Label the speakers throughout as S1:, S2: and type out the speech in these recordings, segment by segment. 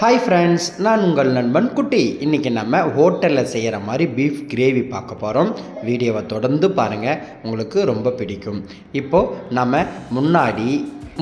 S1: Hi friends நான் உங்கள் நண்பன் குட்டி. இன்றைக்கி நம்ம ஹோட்டலில் செய்கிற மாதிரி பீஃப் கிரேவி பார்க்க போகிறோம் வீடியோவை தொடர்ந்து பாருங்கள் உங்களுக்கு ரொம்ப பிடிக்கும். இப்போது நம்ம முன்னாடி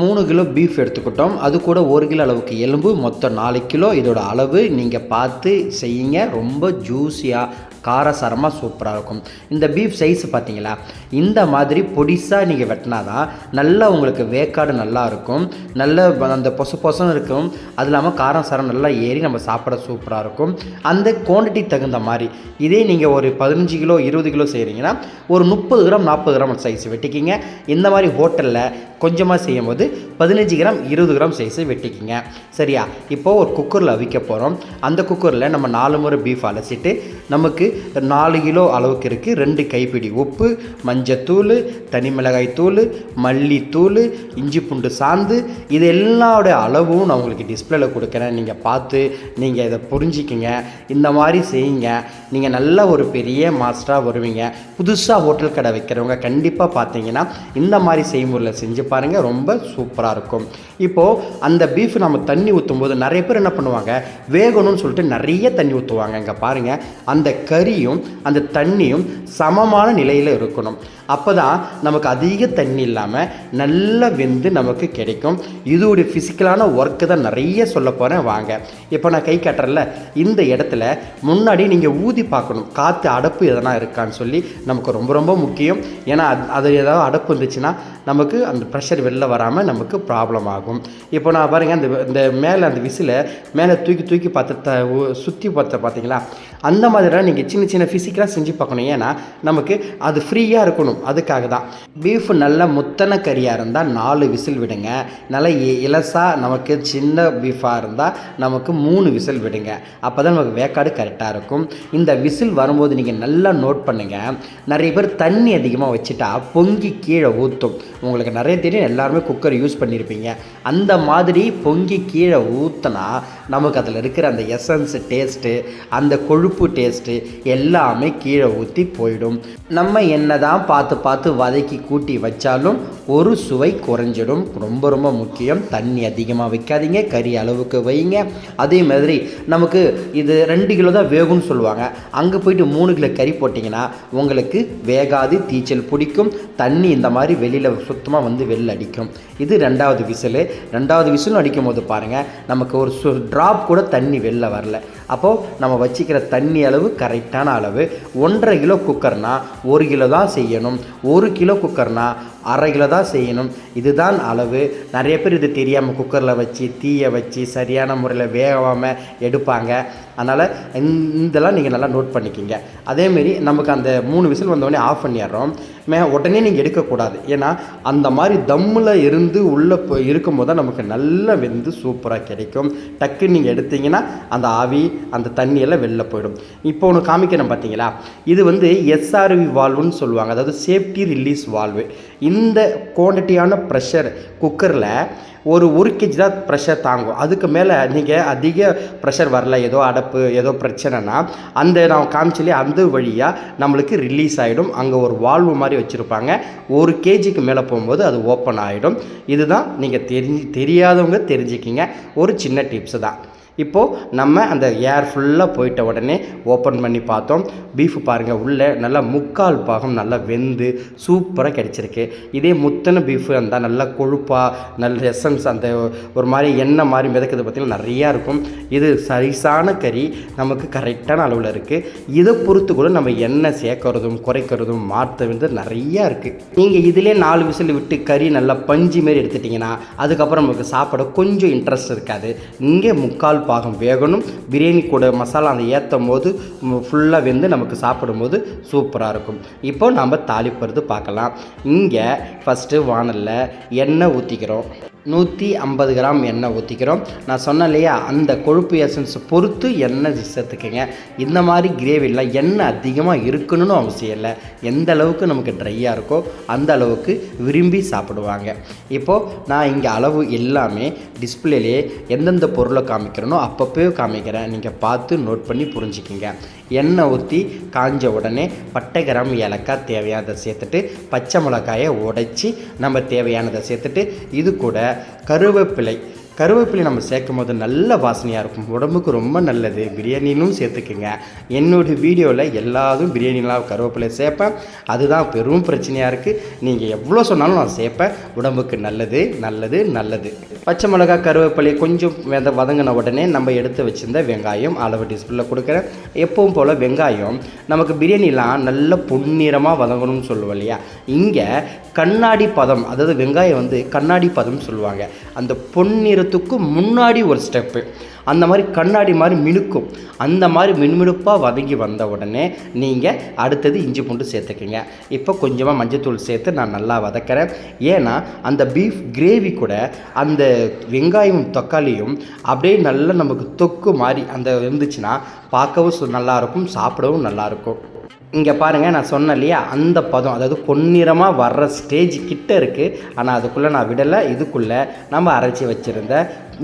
S1: மூணு கிலோ பீஃப் எடுத்துக்கிட்டோம். அது கூட ஒரு கிலோ அளவுக்கு எலும்பு மொத்தம் நாலு கிலோ. இதோட அளவு நீங்கள் பார்த்து செய்யுங்க. ரொம்ப ஜூஸியாக காரசாரமாக சூப்பராக இருக்கும். இந்த பீஃப் சைஸ் பார்த்தீங்களா இந்த மாதிரி பொடிசாக நீங்கள் வெட்டினா தான் நல்லா உங்களுக்கு வேக்காடு நல்லா இருக்கும். நல்ல அந்த பொச பொசன்னு இருக்கும். அது இல்லாமல் காரம் சாரம் நல்லா ஏறி நம்ம சாப்பிட சூப்பராக இருக்கும். அந்த குவான்டிட்டி தகுந்த மாதிரி. இதே நீங்கள் ஒரு பதினஞ்சு கிலோ இருபது கிலோ செய்கிறீங்கன்னா ஒரு முப்பது கிராம் நாற்பது கிராம் சைஸ் வெட்டிக்கிங்க. இந்த மாதிரி ஹோட்டலில் கொஞ்சமாக செய்யும் போது பதினஞ்சு கிராம் இருபது கிராம் சைஸு வெட்டிக்கிங்க. சரியா? இப்போது ஒரு குக்கரில் அவிக்க போகிறோம் அந்த குக்கரில் நம்ம நாலு முறை பீஃப் அலசிட்டு நமக்கு நாலு கிலோ அளவுக்கு இருக்குது ரெண்டு கைப்பிடி உப்பு மஞ்சத்தூள் தனி மிளகாய் தூள் மல்லித்தூள் இஞ்சி பூண்டு சாந்து இது எல்லாோட அளவும் நான் உங்களுக்கு டிஸ்பிளேல கொடுக்குறேன். நீங்கள் பார்த்து நீங்கள் இதை புரிஞ்சிக்கிங்க. இந்த மாதிரி செய்யுங்க. நீங்கள் நல்ல ஒரு பெரிய மாஸ்டராக வருவீங்க. புதுசாக ஹோட்டல் கடை வைக்கிறவங்க கண்டிப்பாக பார்த்தீங்கன்னா இந்த மாதிரி செய்முறையில் செஞ்சு பாருங்கள் ரொம்ப சூப்பராக இருக்கும். இப்போது அந்த பீஃப் நம்ம தண்ணி ஊற்றும் போது நிறைய பேர் என்ன பண்ணுவாங்க வேகணும்னு சொல்லிட்டு நிறைய தண்ணி ஊற்றுவாங்க இங்கே பாருங்கள் அந்த கறியும் அந்த தண்ணியும் சமமான நிலையில் இருக்கணும். அப்போ தான் நமக்கு அதிக தண்ணி இல்லாமல் நல்லா வெந்து நமக்கு கிடைக்கும். இதோடைய ஃபிசிக்கலான ஒர்க்கு தான் நிறைய சொல்ல போகிறேன் வாங்க. இப்போ நான் கை காட்டுறேன்ல இந்த இடத்துல முன்னாடி நீங்கள் ஊதி பார்க்கணும். காற்று அடப்பு எதனா இருக்கான்னு சொல்லி நமக்கு ரொம்ப ரொம்ப முக்கியம். ஏன்னா அது- அது ஏதாவது அடப்பு இருந்துச்சுன்னா நமக்கு அந்த ப்ரெஷர் வெளில வராமல் நமக்கு ப்ராப்ளம் ஆகும். இப்போ நான் பாருங்கள் அந்த இந்த மேலே அந்த விசிலை மேலே தூக்கி தூக்கி பார்த்து த சுற்றி பார்த்த பார்த்தீங்களா? அந்த மாதிரிலாம் நீங்கள் சின்ன சின்ன ஃபிசிக்கலாக செஞ்சு பார்க்கணும். ஏன்னா நமக்கு அது ஃப்ரீயாக இருக்கணும். அதுக்காக தான். பீஃப் நல்ல முத்தன கறியாக இருந்தால் நாலு விசில் விடுங்க. நல்லா இலசாக நமக்கு சின்ன பீஃபாக இருந்தால் நமக்கு மூணு விசில் விடுங்க. அப்போ தான் நமக்கு வேக்காடு கரெக்டாக இருக்கும். இந்த விசில் வரும்போது நீங்கள் நல்லா நோட் பண்ணுங்கள் நிறைய பேர் தண்ணி அதிகமாக வச்சுட்டா பொங்கி கீழே ஊற்றும் உங்களுக்கு நிறைய தெரியும் எல்லாருமே குக்கர் யூஸ் பண்ணியிருப்பீங்க அந்த மாதிரி பொங்கி கீழே ஊற்றினா நமக்கு அதில் இருக்கிற அந்த எசன்ஸ் டேஸ்ட்டு அந்த கொழுப்பு டேஸ்ட்டு எல்லாமே கீழே ஊற்றி போயிடும். நம்ம என்ன தான் பார்த்து பார்த்து வதக்கி கூட்டி வச்சாலும் ஒரு சுவை குறைஞ்சிடும். ரொம்ப ரொம்ப முக்கியம். தண்ணி அதிகமாக வைக்காதீங்க. கறி அளவுக்கு வைங்க. அதே மாதிரி நமக்கு இது ரெண்டு கிலோ தான் வேகும்னு சொல்லுவாங்க. அங்கே போயிட்டு மூணு கிலோ கறி போட்டிங்கன்னா உங்களுக்கு வேகாது தீச்சல் பிடிக்கும். தண்ணி இந்த மாதிரி வெளியில் சுத்தமாக வந்து வெளில அடிக்கும். இது ரெண்டாவது விசிலு. ரெண்டாவது விசிலும் அடிக்கும் போது பாருங்கள் நமக்கு ஒரு சு ட்ராப் கூட தண்ணி வெளில வரல. அப்போது நம்ம வச்சுக்கிற தண்ணி அளவு கரெக்டான அளவு. ஒன்றரை கிலோ குக்கர்னால் ஒரு கிலோ தான் செய்யணும். ஒரு கிலோ குக்கர்னால் அரை கிலோ தான் செய்யணும். இதுதான் அளவு. நிறைய பேர் இது தெரியாமல் குக்கரில் வச்சு தீயை வச்சு சரியான முறையில் வேகாமல் எடுப்பாங்க. அதனால் இதெல்லாம் நீங்கள் நல்லா நோட் பண்ணிக்கிங்க. அதேமாரி நமக்கு அந்த மூணு விசில் வந்தோடனே ஆஃப் பண்ணிடுறோம். மே உடனே நீங்கள் எடுக்கக்கூடாது. ஏன்னா அந்த மாதிரி தம்மில் இருந்து உள்ளே போ- இருக்கும்போது தான் நமக்கு நல்லா வெந்து சூப்பராக கிடைக்கும். டக்குன்னு நீங்கள் எடுத்தீங்கன்னா அந்த ஆவி அந்த தண்ணியெல்லாம் வெளில போயிடும். இப்போ ஒன்று காமிக்கிறேன் பார்த்தீங்களா இது வந்து எஸ்ஆர்வி வால்வுன்னு சொல்லுவாங்க. அதாவது சேஃப்டி ரிலீஸ் வால்வு இந்த குவான்டிட்டியான ப்ரெஷர் குக்கரில் ஒரு ஒரு கேஜி தான் ப்ரெஷர் தாங்கும். அதுக்கு மேலே நீங்கள் அதிக ப்ரெஷர் வரல ஏதோ அடப்பு ஏதோ பிரச்சனைனா அந்த நான் காமிச்சிலே அந்த வழியாக நம்மளுக்கு ரிலீஸ் ஆகிடும் அங்கே ஒரு வால்வு மாதிரி வச்சுருப்பாங்க. ஒரு கேஜிக்கு மேலே போகும்போது அது ஓப்பன் ஆகிடும் இதுதான் நீங்கள் தெரிஞ்சு தெரியாதவங்க தெரிஞ்சுக்கிங்க. ஒரு சின்ன டிப்ஸு தான். இப்போது நம்ம அந்த ஏர் ஃபுல்லாக போயிட்ட உடனே ஓப்பன் பண்ணி பார்த்தோம். பீஃப் பாருங்கள் உள்ளே நல்லா முக்கால் பாகம் நல்லா வெந்து சூப்பராக கிடச்சிருக்கு. இதே முத்தன பீஃப் இருந்தால் நல்லா கொழுப்பாக நல்ல எசன்ஸ் அந்த ஒரு மாதிரி எண்ணெய் மாதிரி மிதக்குது பார்த்திங்கன்னா நிறையா இருக்கும். இது சரிசான கறி நமக்கு கரெக்டான அளவில் இருக்குது இதை பொறுத்து கூட நம்ம எண்ணெய் சேர்க்கறதும் குறைக்கிறதும் மாற்ற வந்து நிறையா இருக்குது நீங்கள் இதிலே நாலு விசில் விட்டு கறி நல்லா பஞ்சு மாரி எடுத்துட்டிங்கன்னா அதுக்கப்புறம் நமக்கு சாப்பிட கொஞ்சம் இன்ட்ரெஸ்ட் இருக்காது. இங்கே முக்கால் பாகம் வேகணும். பிரியாணி கூட மசாலா அந்த ஏற்றும் போது ஃபுல்லாக வெந்து நமக்கு சாப்பிடும்போது சூப்பராக இருக்கும். இப்போ நம்ம தாளிப்புறது பார்க்கலாம். இங்கே ஃபஸ்ட்டு வானலில் எண்ணெய் ஊற்றிக்கிறோம் நூற்றி ஐம்பது கிராம் எண்ணெய் ஊற்றிக்கிறோம் நான் சொன்னேன் இல்லையா அந்த கொழுப்பு எசன்ஸ் பொறுத்து எண்ணெய் சேர்த்துக்கங்க. இந்த மாதிரி கிரேவிலாம் எண்ணெய் அதிகமாக இருக்கணும்னு அவசியம் இல்லை. எந்த அளவுக்கு நமக்கு ட்ரையாக இருக்கோ அந்த அளவுக்கு விரும்பி சாப்பிடுவாங்க. இப்போது நான் இங்கே அளவு எல்லாமே டிஸ்பிளேலே எந்தெந்த பொருளை காமிக்கிறேனோ அப்பப்போ காமிக்கிறேன். நீங்கள் பார்த்து நோட் பண்ணி புரிஞ்சுக்கிங்க. எண்ணெய் ஊற்றி காஞ்ச உடனே பட்டை கிராம் ஏலக்காய் தேவையானதை சேர்த்துட்டு பச்சை மிளகாயை உடைச்சி நம்ம தேவையானதை சேர்த்துட்டு இது கூட கருவேப்பிலை. கருவேப்பிலை நம்ம சேர்க்கும் போது நல்ல வாசனையாக இருக்கும். உடம்புக்கு ரொம்ப நல்லது. பிரியாணிலும் சேர்த்துக்குங்க. என்னோடய வீடியோவில் எல்லாரும் பிரியாணிலாம் கருவேப்பிலை சேர்ப்பேன். அதுதான் பெரும் பிரச்சனையாக இருக்குது நீங்கள் எவ்வளோ சொன்னாலும் நான் சேர்ப்பேன். உடம்புக்கு நல்லது நல்லது நல்லது. பச்சை மிளகா கருவேப்பிலை கொஞ்சம் வெத வதங்கின உடனே நம்ம எடுத்து வச்சுருந்த வெங்காயம் அளவு டிஸ்பிளில் கொடுக்குறேன். எப்பவும் போல் வெங்காயம் நமக்கு பிரியாணிலாம் நல்ல பொன்னிறமாக வதங்கணும்னு சொல்லுவோம் இல்லையா? இங்கே கண்ணாடி பதம் அதாவது வெங்காயம் வந்து கண்ணாடி பதம் சொல்லுவாங்க. அந்த பொன்னிறத்துக்கு முன்னாடி ஒரு ஸ்டெப்பு அந்த மாதிரி கண்ணாடி மாதிரி மினுக்கும். அந்த மாதிரி மினுமினுப்பாக வதங்கி வந்த உடனே நீங்கள் அடுத்தது இஞ்சி பூண்டு சேர்த்துக்குங்க. இப்போ கொஞ்சமாக மஞ்சத்தூள் சேர்த்து நான் நல்லா வதக்கிறேன். ஏன்னா அந்த பீஃப் கிரேவி கூட அந்த வெங்காயம் தக்காளியும் அப்படியே நல்லா நமக்கு தொக்கு மாதிரி அந்த இருந்துச்சுன்னா பார்க்கவும் சு- நல்லாயிருக்கும் சாப்பிடவும் நல்லாயிருக்கும் இங்கே பாருங்கள் நான் சொன்னேன் இல்லையா அந்த பதம் அதாவது பொன்னிறமாக வர்ற ஸ்டேஜ் கிட்ட இருக்குது ஆனால் அதுக்குள்ளே நான் விடலை இதுக்குள்ளே நம்ம அரைச்சி வச்சுருந்த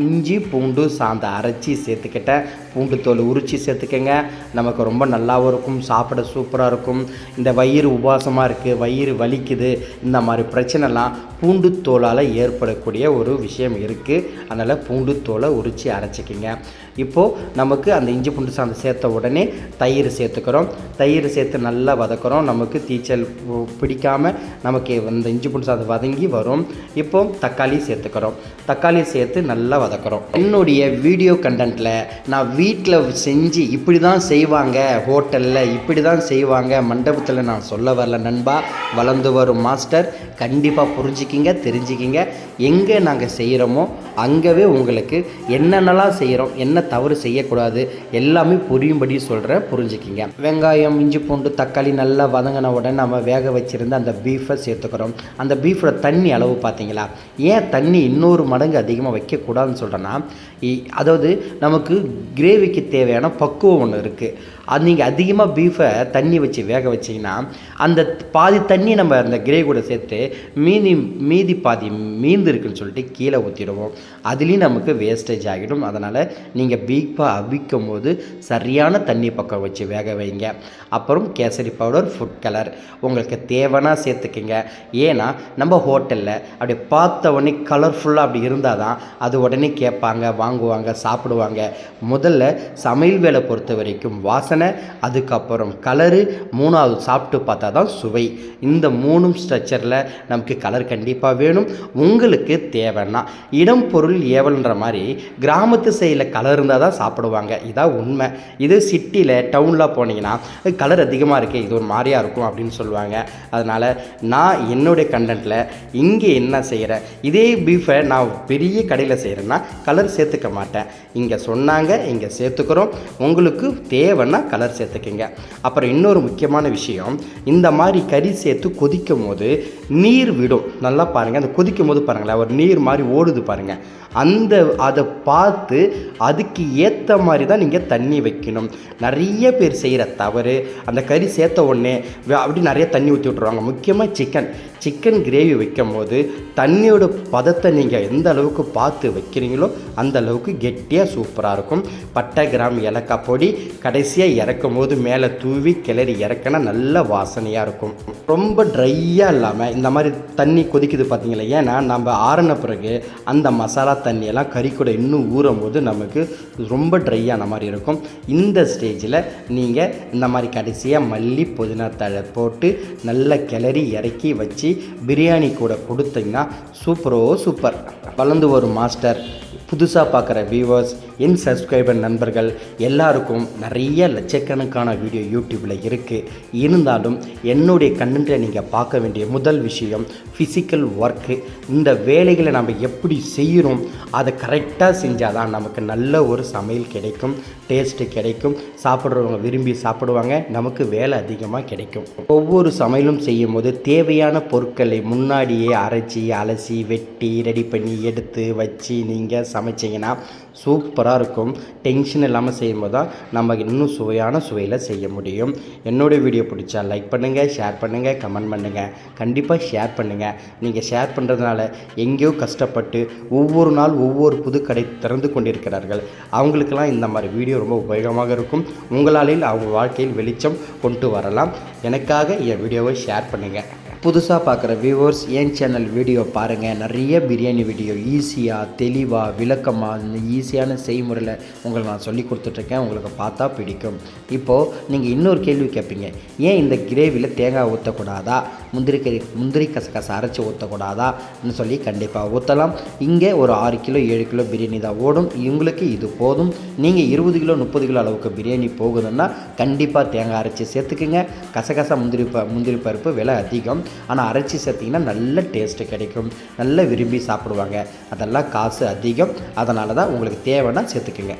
S1: இஞ்சி பூண்டு சாந்த அரைச்சி சேர்த்துக்கிட்டேன். பூண்டுத்தோல் உரிச்சி உரித்து சேர்த்துக்கங்க. நமக்கு ரொம்ப நல்லாவும் இருக்கும் சாப்பிட சூப்பராக இருக்கும். இந்த வயிறு உபாசமாக இருக்குது வயிறு வலிக்குது இந்த மாதிரி பிரச்சனைலாம் பூண்டுத்தோலால் ஏற்படக்கூடிய ஒரு விஷயம் இருக்குது அதனால் பூண்டுத்தோலை உரித்து அரைச்சிக்கிங்க. இப்போது நமக்கு அந்த இஞ்சி பூண்டு சாந்து சேர்த்த உடனே தயிர் சேர்த்துக்கிறோம். தயிர் சேர்த்து நல்லா வதக்குறோம். நமக்கு தீச்சல் பிடிக்காமல் நமக்கு அந்த இஞ்சி பூண்டு சாந்து வதங்கி வரும். இப்போ தக்காளி சேர்த்துக்கிறோம். தக்காளி சேர்த்து நல்லா வதக்குறோம். என்னுடைய வீடியோ கண்டென்ட்டில் நான் வீட்டில் செஞ்சு இப்படி தான் செய்வாங்க ஹோட்டலில் இப்படி தான் செய்வாங்க மண்டபத்தில் நான் சொல்ல வரல நண்பா வளர்ந்து வரும் மாஸ்டர் கண்டிப்பாக புரிஞ்சுக்கிங்க தெரிஞ்சுக்கிங்க. எங்கே நாங்கள் செய்கிறோமோ அங்கவே உங்களுக்கு என்னென்னலாம் செய்கிறோம் என்ன தவறு செய்யக்கூடாது எல்லாமே புரியும்படி சொல்கிறேன் புரிஞ்சுக்கிங்க. வெங்காயம் இஞ்சி பூண்டு தக்காளி நல்லா வதங்கின உடனே நம்ம வேக வச்சுருந்த அந்த பீஃபை சேர்த்துக்கிறோம். அந்த பீஃபோட தண்ணி அளவு பார்த்தீங்களா? ஏன் தண்ணி இன்னொரு மடங்கு அதிகமாக வைக்கக்கூடாதுன்னு சொல்கிறேன்னா இ- அதாவது நமக்கு கிரேவிக்கு தேவையான பக்குவம் ஒன்று இருக்குது அது நீங்கள் அதிகமாக பீஃபை தண்ணி வச்சு வேக வச்சிங்கன்னா அந்த பாதி தண்ணி நம்ம அந்த கிரேவி கூட சேர்த்து மீதி மீதி பாதி மீந்து இருக்குன்னு சொல்லிட்டு கீழே ஊற்றிடுவோம் அதுலேயும் நமக்கு வேஸ்டேஜ் ஆகிடும். அதனால் நீங்கள் பீஃபை அவிக்கும் போது சரியான தண்ணி பக்கம் வச்சு வேக வைங்க. அப்புறம் கேசரி பவுடர் ஃபுட் கலர் உங்களுக்கு தேவைன்னா சேர்த்துக்குங்க. ஏன்னா நம்ம ஹோட்டலில் அப்படி பார்த்த உடனே கலர்ஃபுல்லாக அப்படி இருந்தால் தான் அது உடனே கேட்பாங்க வாங்குவாங்க சாப்பிடுவாங்க. முதல்ல சமையல் வேலை பொறுத்த வரைக்கும் வாசனை அதுக்கப்புறம் கலரு மூணாவது சாப்பிட்டு பார்த்தா தான் சுவை. இந்த மூணும் ஸ்ட்ரக்சரில் நமக்கு கலர் கண்டிப்பாக வேணும். உங்களுக்கு தேவைன்னா இடம் பொருள் ஏவல்ன்ற மாதிரி கிராமத்து சைடில் கலர் இருந்தால் தான் சாப்பிடுவாங்க. இதான் உண்மை. இது சிட்டியில் டவுனில் போனீங்கன்னா கலர் அதிகமாக இருக்குது இது ஒரு மாதிரியாக இருக்கும் அப்படின்னு சொல்லுவாங்க. அதனால் நான் என்னுடைய கண்டென்ட்டில் இங்கே என்ன செய்கிறேன் இதே பீஃபை நான் பெரிய கடையில் செய்கிறேன்னா கலர் சேர்த்துக்க மாட்டேன். இங்கே சொன்னாங்க இங்கே சேர்த்துக்கிறோம். உங்களுக்கு தேவைன்னா கலர் சேர்த்துக்கங்க. அப்புறம் இன்னொரு முக்கியமான விஷயம் இந்த மாதிரி கறி சேர்த்து கொதிக்கும் போது நீர் விடும். நல்லா பாருங்கள் அந்த கொதிக்கும் போது பாருங்களேன். ஒரு நீர் மாதிரி ஓடுது பாருங்கள் அந்த அதை பார்த்து அதுக்கு ஏற்ற மாதிரி தான் நீங்கள் தண்ணி வைக்கணும். நிறைய பேர் செய்கிற தவறு அந்த கறி சேர்த்த உடனே அப்படி நிறைய தண்ணி ஊற்றி விட்ருவாங்க முக்கியமாக சிக்கன் சிக்கன் கிரேவி வைக்கும் போது தண்ணியோட பதத்தை நீங்கள் எந்த அளவுக்கு பார்த்து வைக்கிறீங்களோ அந்த அளவுக்கு கெட்டியாக சூப்பராக இருக்கும். பட்டை கிராம் ஏலக்காய் பொடி கடைசியாக இறக்கும் போது மேலே தூவி கிளறி இறக்கினா நல்ல வாசனையாக இருக்கும். ரொம்ப ட்ரையாக இல்லாமல் இந்த மாதிரி தண்ணி கொதிக்குது பார்த்தீங்களா ஏன்னா நம்ம ஆறின பிறகு அந்த மசாலா தண்ணியெல்லாம் கறி கூட இன்னும் ஊறும் போது நமக்கு ரொம்ப ட்ரையான மாதிரி இருக்கும். இந்த ஸ்டேஜில் நீங்கள் இந்த மாதிரி கடைசியாக மல்லி புதினா தழை போட்டு நல்ல கிளறி இறக்கி வச்சு பிரியாணி கூட கொடுத்தீங்கன்னா சூப்பரோ சூப்பர். வளர்ந்து வரும் மாஸ்டர். புதுசாக பார்க்குற வியூவர்ஸ் என் சப்ஸ்கிரைபர் நண்பர்கள் எல்லாருக்கும் நிறைய லட்சக்கணக்கான வீடியோ யூடியூப்பில் இருக்குது இருந்தாலும் என்னுடைய கண்ணுன்ற நீங்கள் பார்க்க வேண்டிய முதல் விஷயம் ஃபிசிக்கல் ஒர்க்கு இந்த வேலைகளை நம்ம எப்படி செய்கிறோம் அதை கரெக்டாக செஞ்சால் தான் நமக்கு நல்ல ஒரு சமையல் கிடைக்கும் டேஸ்ட்டு கிடைக்கும். சாப்பிட்றவங்க விரும்பி சாப்பிடுவாங்க நமக்கு வேலை அதிகமாக கிடைக்கும். ஒவ்வொரு சமையலும் செய்யும் போது தேவையான பொருட்களை முன்னாடியே அரைச்சி அலசி வெட்டி ரெடி பண்ணி எடுத்து வச்சு நீங்கள் சம சமைச்சிங்கன்னா சூப்பராக இருக்கும் டென்ஷன் இல்லாமல் செய்யும்போது தான் நம்ம இன்னும் சுவையான சுவையில் செய்ய முடியும். என்னோட வீடியோ பிடிச்சா லைக் பண்ணுங்கள் ஷேர் பண்ணுங்கள் கமெண்ட் பண்ணுங்கள் கண்டிப்பாக ஷேர் பண்ணுங்கள் நீங்கள் ஷேர் பண்ணுறதுனால எங்கேயோ கஷ்டப்பட்டு ஒவ்வொரு நாள் ஒவ்வொரு புது கடை திறந்து கொண்டிருக்கிறார்கள். அவங்களுக்கெல்லாம் இந்த மாதிரி வீடியோ ரொம்ப உபயோகமாக இருக்கும். உங்களாலேயும் அவங்க வாழ்க்கையில் வெளிச்சம் கொண்டு வரலாம். எனக்காக என் வீடியோவை ஷேர் பண்ணுங்கள் புதுசாக பார்க்குற வியூவர்ஸ் ஏன் சேனல் வீடியோ பாருங்கள் நிறைய பிரியாணி வீடியோ ஈஸியாக தெளிவாக விளக்கமாக இந்த ஈஸியான செய்முறையில் உங்களுக்கு நான் சொல்லி கொடுத்துட்ருக்கேன். உங்களுக்கு பார்த்தா பிடிக்கும். இப்போது நீங்கள் இன்னொரு கேள்வி கேட்பீங்க ஏன் இந்த கிரேவியில் தேங்காய் ஊற்றக்கூடாதா முந்திரி கறி முந்திரி கசகசை அரைச்சி ஊற்றக்கூடாதான்னு சொல்லி கண்டிப்பாக ஊற்றலாம் இங்கே ஒரு ஆறு கிலோ ஏழு கிலோ பிரியாணி தான் ஓடும். இவங்களுக்கு இது போதும். நீங்கள் இருபது கிலோ முப்பது கிலோ அளவுக்கு பிரியாணி போகுதுன்னா கண்டிப்பாக தேங்காய் அரைச்சி சேர்த்துக்குங்க. கசகசா முந்திரி ப முந்திரி பருப்பு விலை அதிகம். ஆனால் அரைச்சி சேர்த்திங்கன்னா நல்ல டேஸ்ட்டு கிடைக்கும். நல்ல விரும்பி சாப்பிடுவாங்க. அதெல்லாம் காசு அதிகம். அதனால தான் உங்களுக்கு தேவைன்னா சேர்த்துக்குங்க.